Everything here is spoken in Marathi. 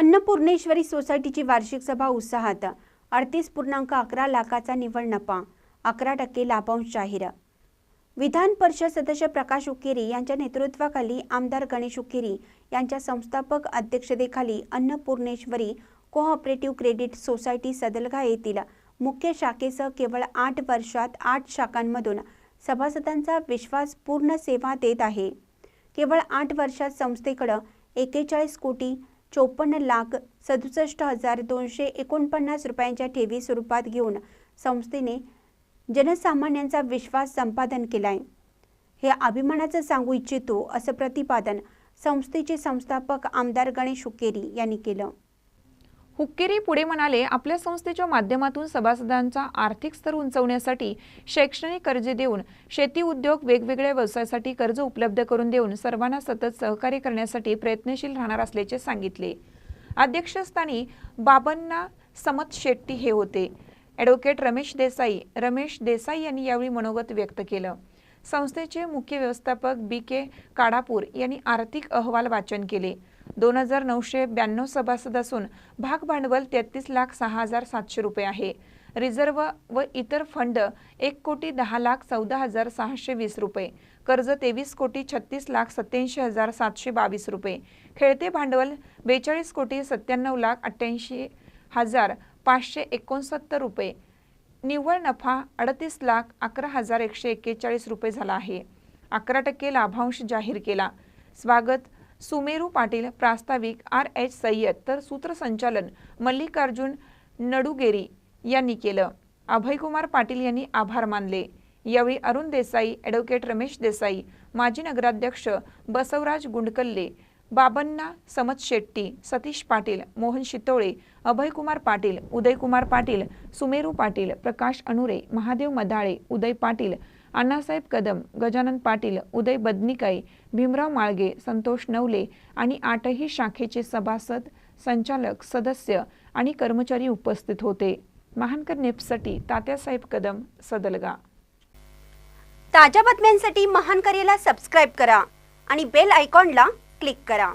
अन्नपूर्णेश्वरी सोसायटीची वार्षिक सभा उत्साहात. अडतीस पूर्णांक अकरा लाखाचा निव्वळ नफा अकरा टक्के लाभांश जाहीर. विधान परिषद सदस्य प्रकाश उकेरी यांच्या नेतृत्वाखाली आमदार गणेश उकेरी यांच्या संस्थापक अध्यक्षतेखाली Annapurneshwari co-operative credit society Sadalga येथील मुख्य शाखेसह केवळ आठ वर्षात आठ शाखांमधून सभासदांचा विश्वास पूर्ण सेवा देत आहे. केवळ आठ वर्षात संस्थेकडं एकेचाळीस कोटी चोपन्न लाख सदुसष्ट हजार दोनशे एकोणपन्नास रुपयांच्या ठेवी स्वरूपात घेऊन संस्थेने जनसामान्यांचा विश्वास संपादन केलाय. हे अभिमानाचं सांगू इच्छितो असं प्रतिपादन संस्थेचे संस्थापक आमदार गणेश हुकेरी यांनी केलं. हुक्केरी पुढे म्हणाले आपल्या संस्थेच्या माध्यमातून सभासदांचा आर्थिक स्तर उंचवण्यासाठी शैक्षणिक कर्ज देऊन शेती उद्योग वेगवेगळ्या व्यवसायासाठी कर्ज उपलब्ध करून देऊन सर्वांना सतत सहकार्य करण्यासाठी प्रयत्नशील राहणार असल्याचे सांगितले. अध्यक्षस्थानी बाबांना समत शेट्टी हे होते. ॲडव्होकेट रमेश देसाई रमेश देसाई यांनी यावेळी मनोगत व्यक्त केलं. संस्थेचे मुख्य व्यवस्थापक बी के काडापूर यांनी आर्थिक अहवाल वाचन केले. दोन हजार नऊशे ब्याण्णव सभासद असून भाग भांडवल तेहतीस लाख सहा हजार सातशे रुपये आहे. रिझर्व व इतर फंड एक कोटी दहा लाख चौदा हजार सहाशे वीस रुपये. कर्ज तेवीस कोटी छत्तीस लाख सत्याऐंशी हजार सातशे बावीस रुपये. खेळते भांडवल बेचाळीस कोटी सत्त्याण्णव लाख अठ्ठ्याऐंशी हजार पाचशे एकोणसत्तर रुपये. निव्वळ नफा अडतीस लाख अकरा हजार एकशे एक्केचाळीस रुपये झाला आहे. अकरा टक्के लाभांश जाहीर केला. स्वागत सुमेरू पाटील प्रास्ताविक आर एच सय्यद तर सूत्रसंचालन मल्लिकार्जुन नडुगेरी यांनी केलं. अभयकुमार पाटील यांनी आभार मानले. यावेळी अरुण देसाई ॲडव्होकेट रमेश देसाई माजी नगराध्यक्ष बसवराज गुंडकल्ले बाबन्ना समत शेट्टी सतीश पाटील मोहन शितोळे अभयकुमार पाटील उदयकुमार पाटील सुमेरू पाटील प्रकाश अनुरे महादेव मदाळे उदय पाटील अण्णासाहेब कदम गजानन पाटील उदय बदनिकाई भीमराव माळगे संतोष नवले आणि आठही शाखेचे सभासद संचालक सदस्य आणि कर्मचारी उपस्थित होते. महानकर नेपसाठी तात्यासाहेब कदम सदलगा. ताज्या बातम्यांसाठी महान करेला सबस्क्राईब करा आणि बेल आयकॉनला क्लिक करा.